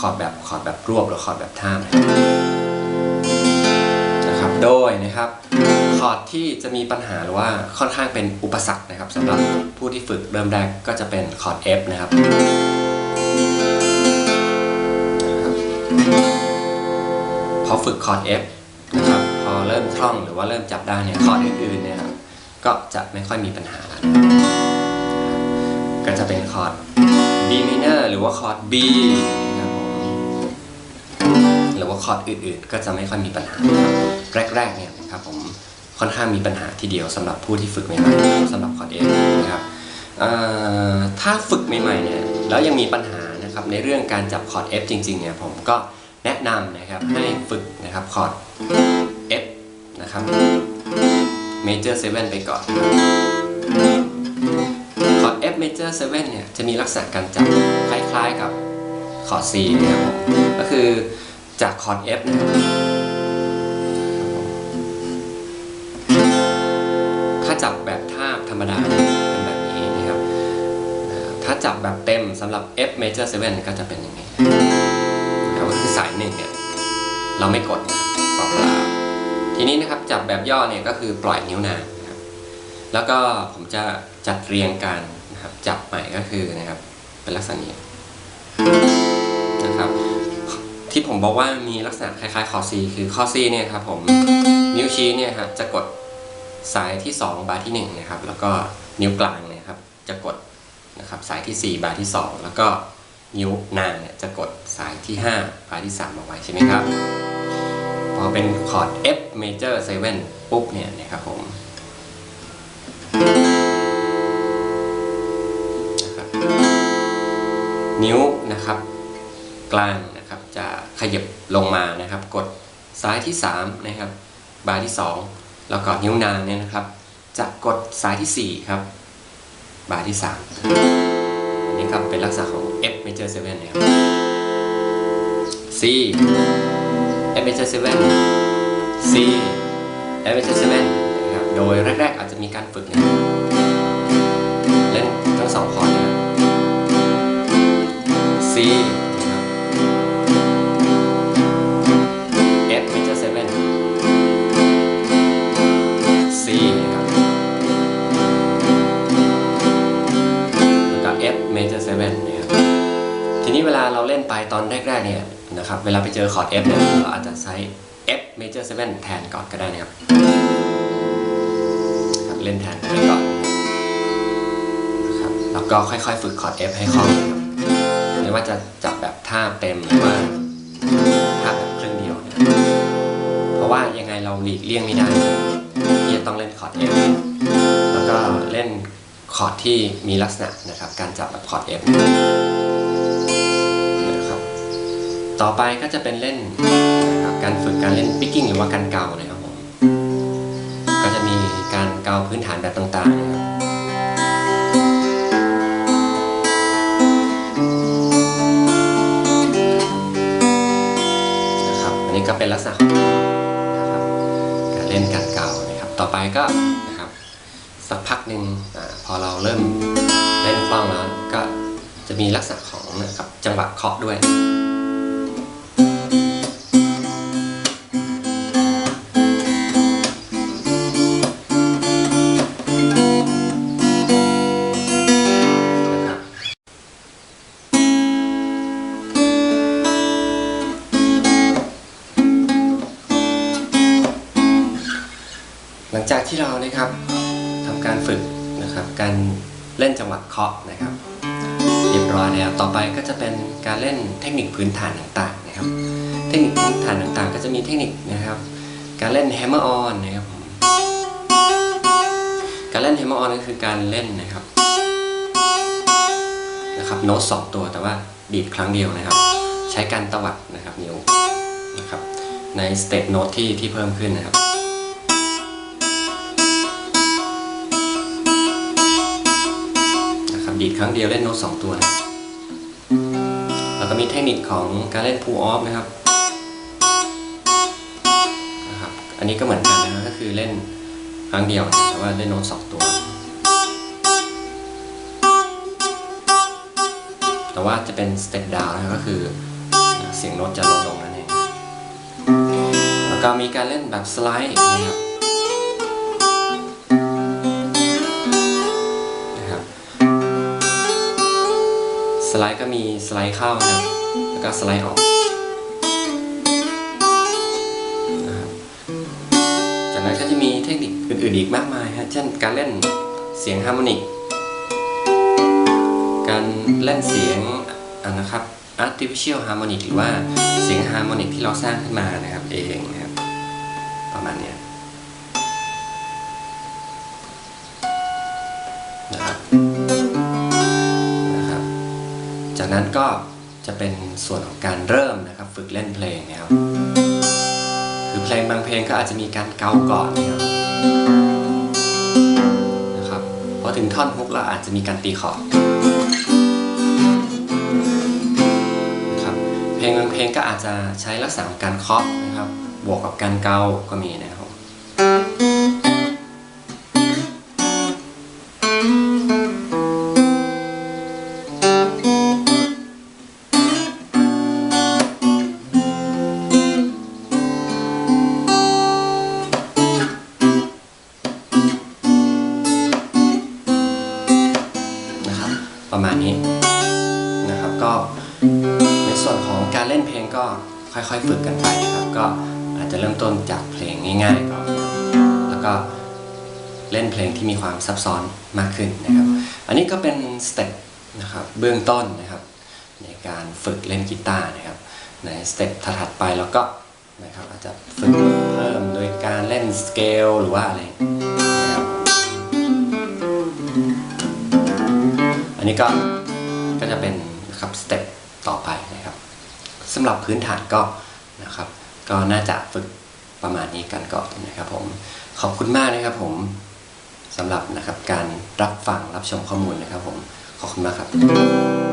คอร์ดแบบคอร์ดแบบรวบหรือคอร์ดแบบท่ามนะครับโดยนะครับคอร์ดที่จะมีปัญหาหรือว่าค่อนข้างเป็นอุปสรรคนะครับสำหรับผู้ที่ฝึกเริ่มแรกก็จะเป็นคอร์ด F นะครับนะครับพอฝึกคอร์ด F นะครับพอเริ่มคล่องหรือว่าเริ่มจับได้เนี่ยคอร์ดอื่นๆเนี่ยครับก็จะไม่ค่อยมีปัญหาแล้วนะครับก็จะเป็นคอร์ด B minor หรือว่าคอร์ด B นะครับผม หรือว่าคอร์ดอื่นๆ ก็จะไม่ค่อยมีปัญหาครับแรกๆเนี่ยนะครับผมค่อนข้างมีปัญหาทีเดียวสำหรับผู้ที่ฝึกใหม่ๆนะครับสำหรับคอร์ด F นะครับถ้าฝึกใหม่ๆเนี่ยแล้วยังมีปัญหานะครับในเรื่องการจับคอร์ด F จริงๆเนี่ยผมก็แนะนำนะครับให้ฝึกนะครับคอร์ด F นะครับ major 7ไปก่อนคอร์ด F major 7เนี่ยจะมีลักษณะการจับคล้ายๆกับคอร์ด C นะครับผมก็คือ จากคอร์ด F นะครับถ้าจับแบบท่าธรรมดาเป็นแบบนี้นะครับ ถ้าจับแบบเต็มสำหรับ F major 7 ก็จะเป็นอย่างนี้นะครับก็คือสายหนึ่งเนี่ยเราไม่กดนะครับเปล่าทีนี้นะครับจับแบบย่อเนี่ยก็คือปล่อยนิ้วนางนะครับ แล้วก็ผมจะจัดเรียงกันนะครับจับใหม่ก็คือนะครับเป็นลักษณะนี้ ที่ผมบอกว่ามีลักษณะคล้ายๆคอซีคือคอซีเนี่ยครับผมนิ้วชี้เนี่ยครับจะกดสายที่ 2 บาร์ที่1นะครับแล้วก็นิ้วกลางเนี่ยครับจะกดนะครับสายที่ 4 บาร์ที่ 2 แล้วก็นิ้วนางเนี่ยจะกดสายที่ 5 บาร์ที่ 3 เอาไว้ใช่ไหมครับ พอเป็นคอร์ด F major 7 ปุ๊บเนี่ยนะครับผมนิ้วนะครับกลางนะครับจะ ขยับลงมานะครับ กดซ้ายที่3นะครับบาร์ที่ 2 แล้วก็นิ้วนางเนี่ยนะครับ จะกดสายที่ 4 ครับ บาร์ที่ 3 อันนี้ครับเป็นลักษณะของ F major 7นะครับ C F major 7 C F major 7นะครับโดยแรกๆอาจจะมีการฝึกนะครับเล่นทั้งสองคอร์ดนะครับ C ตอนแรกๆเนี่ยนะครับเวลาไปเจอคอร์ด F เนี่ยเราอาจจะใช้ F major 7 แทนก่อนก็ได้นะครับเล่นแทนไปก่อนนะครับแล้วก็ค่อยๆฝึกคอร์ด F ให้คล่องนะครับไม่ว่าจะจับแบบท่าเต็มหรือว่าท่าแบบครึ่งเดียวนะครับเพราะว่ายังไงเราหลีกเลี่ยงไม่ได้นะที่จะต้องเล่นคอร์ด F แล้วก็เล่นคอร์ดที่มีลักษณะนะครับการจับแบบคอร์ด F นะครับ ต่อไปก็จะเป็นเล่นนะครับการฝึกการเล่นปิกกิ้งหรือว่าการเกานะครับผมก็จะมีการเกาพื้นฐานแบบต่างๆนะครับนะครับอันนี้ก็เป็นลักษณะของนะครับการเล่นการเกานะครับต่อไปก็นะครับสักพักหนึ่งอพอเราเริ่มเล่นคล่องแล้วก็จะมีลักษณะของนะครับจังหวะเคาะด้วย จากที่เรานะครับทำการฝึกนะครับ การเล่นจังหวะเคาะนะครับเรียบร้อยแล้วต่อไปก็จะเป็นการเล่นเทคนิคพื้นฐานต่างๆนะครับ เทคนิคพื้นฐานต่างๆ ก็จะมีเทคนิคนะครับ การเล่น hammer on นนะครับการเล่น hammer on ก็คือการเล่นนะครับนะครับโน้ตสองตัวแต่ว่าดีดครั้งเดียวนะครับ ใช้การตวัดนะครับนิ้วนะครับในสเต็ปโน้ตที่ที่เพิ่มขึ้นนะครับ ดีดครั้งเดียวเล่นโน้ตสองตัวนะแล้วก็มีเทคนิคของการเล่น pull off นะครับนะครับ อันนี้ก็เหมือนกันนะครับก็คือเล่นครั้งเดียวแต่ว่าเล่นโน้ตสองตัว แต่ว่าจะเป็นสเต็ปดาวนะก็คือเสียงโน้ตจะลดลงนั่นเองแล้วก็มีการเล่นแบบสไลด์นะครับ สไลด์ก็มีสไลด์เข้านะครับแล้วก็สไลด์ออกนะครับจากนั้นก็จะมีเทคนิคอื่นๆอีกมากมายฮะเช่นการเล่นเสียงฮาร์โมนิก การเล่นเสียงะนะครับ artificial harmonic หรือว่าเสียงฮาร์โมนิกที่เราสร้างขึ้นมานะครับเองนะครับประมาณนี้ นั้นก็จะเป็นส่วนของการเริ่มนะครับฝึกเล่นเพลงนะครับคือเพลงบางเพลงก็อาจจะมีการเกาก่อนนะครับนะครับพอถึงท่อนฮุกเราอาจจะมีการตีคอร์ดนะครับเพลงบางเพลงก็อาจจะใช้ลักษณะของการเคาะนะครับบวกกับการเกาก็มีนะครับ ประมาณนี้นะครับก็ในส่วนของการเล่นเพลงก็ค่อยๆฝึกกันไปนะครับ ก็อาจจะเริ่มต้นจากเพลงง่ายๆก่อนแล้วก็เล่นเพลงที่มีความซับซ้อนมากขึ้นนะครับ อันนี้ก็เป็นสเต็ปนะครับเบื้องต้นนะครับในการฝึกเล่นกีตาร์นะครับ ในสเต็ปถัดๆไปแล้วก็นะครับอาจจะฝึกเพิ่มโดยการเล่นสเกลหรือว่าอะไร อันนี้ก็ก็จะเป็นนะครับสเต็ปต่อไปนะครับสำหรับพื้นฐานก็นะครับ ก็น่าจะฝึกประมาณนี้กันก่อนนะครับผมขอบคุณมากนะครับผมสำหรับนะครับการรับฟังรับชมข้อมูลนะครับผมขอบคุณมากครับ